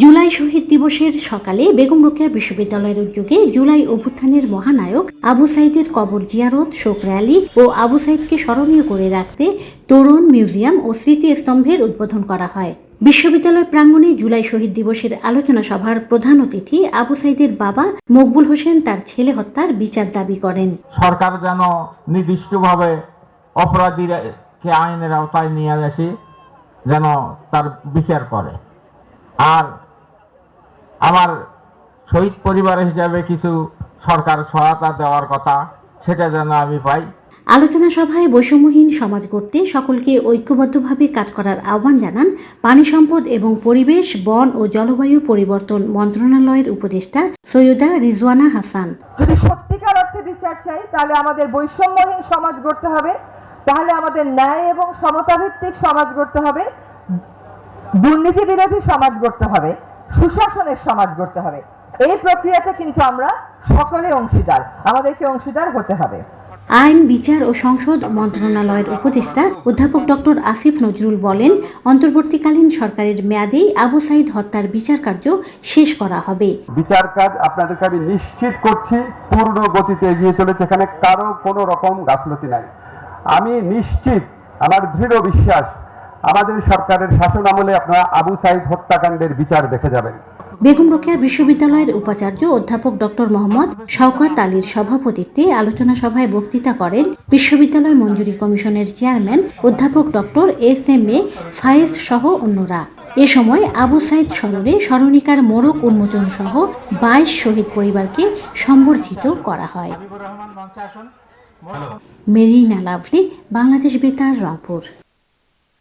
জুলাই শহীদ দিবসের সকালে বেগম রোকেয়া বিশ্ববিদ্যালয়ের উদ্যোগে জুলাই অভ্যুত্থানের মহানায়ক আবু সাইদের কবর জিয়ারত, শোক র্যালি ও আবু সাইদকে স্মরণীয় করে রাখতে তরুণ মিউজিয়াম ও স্মৃতিস্তম্ভের উদ্বোধন করা হয়। বিশ্ববিদ্যালয় প্রাঙ্গণে জুলাই শহীদ দিবসের আলোচনা সভার প্রধান অতিথি আবু সাইদের বাবা মকবুল হোসেন তার ছেলে হত্যার বিচার দাবি করেন। সরকার যেন নির্দিষ্টভাবে অপরাধীকে আইনের আওতায় নিয়ে আসে, যেন তার বিচার করে। আর আমার শহীদ পরিবার হিসাবে কিছু সরকার সহায়তা দেওয়ার কথা সেটা যেন আমি পাই। আলোচনা সভায় বৈষম্যহীন সমাজ গড়তে সকলকে ঐক্যবদ্ধভাবে কাজ করার আহ্বান জানান পানি সম্পদ এবং পরিবেশ বন ও জলবায়ু পরিবর্তন মন্ত্রণালয়ের উপদেষ্টা সৈয়দা রিজওয়ানা হাসান। যদি সত্যিকার অর্থে বিচার চাই তাহলে আমাদের বৈষম্যহীন সমাজ গড়তে হবে তাহলে আমাদের ন্যায় এবং সমতাভিত্তিক সমাজ গড়তে হবে দুর্নীতি বিরোধী সমাজ গড়তে হবে। সুশাসনের সমাজ গড়তে হবে। এই প্রক্রিয়াতে কিন্তু আমরা সকলে অংশীদার। আমাদেরকে অংশীদার হতে হবে। আইন বিচার ও সংসদ মন্ত্রণালয়ের উপদেষ্টা অধ্যাপক ডক্টর আসিফ নজরুল বলেন অন্তর্বর্তীকালীন সরকারের মেয়াদেই আবু সাইদ হত্যার বিচার কার্য শেষ করা হবে। বিচার কাজ আপনাদেরকে আমি নিশ্চিত করছি পূর্ণ গতিতে এগিয়ে চলেছে। এখানে কারও কোনো রকম গাফলতি নাই। আমি নিশ্চিত আমার দৃঢ় বিশ্বাস আমাদের সরকারের শাসন আমলে আপনারা আবু সাইদ হত্যাকাণ্ডের বিচার দেখে যাবেন। বেগম রোকেয়া বিশ্ববিদ্যালয়ের উপাচার্য অধ্যাপক ডক্টর মোহাম্মদ শওকত আলীর সভাপতিত্বে আলোচনা সভায় বক্তৃতা করেন বিশ্ববিদ্যালয় মঞ্জুরি কমিশনের চেয়ারম্যান অধ্যাপক doctor S M A Fayez সহ অন্যরা। এ সময় আবু সাইদ স্মরণে স্মরণিকার মোড়ক উন্মোচন সহ বাইশ শহীদ পরিবারকে সম্বর্ধিত করা হয়। মেরিনা লাভলি বাংলাদেশ বেতার রংপুর।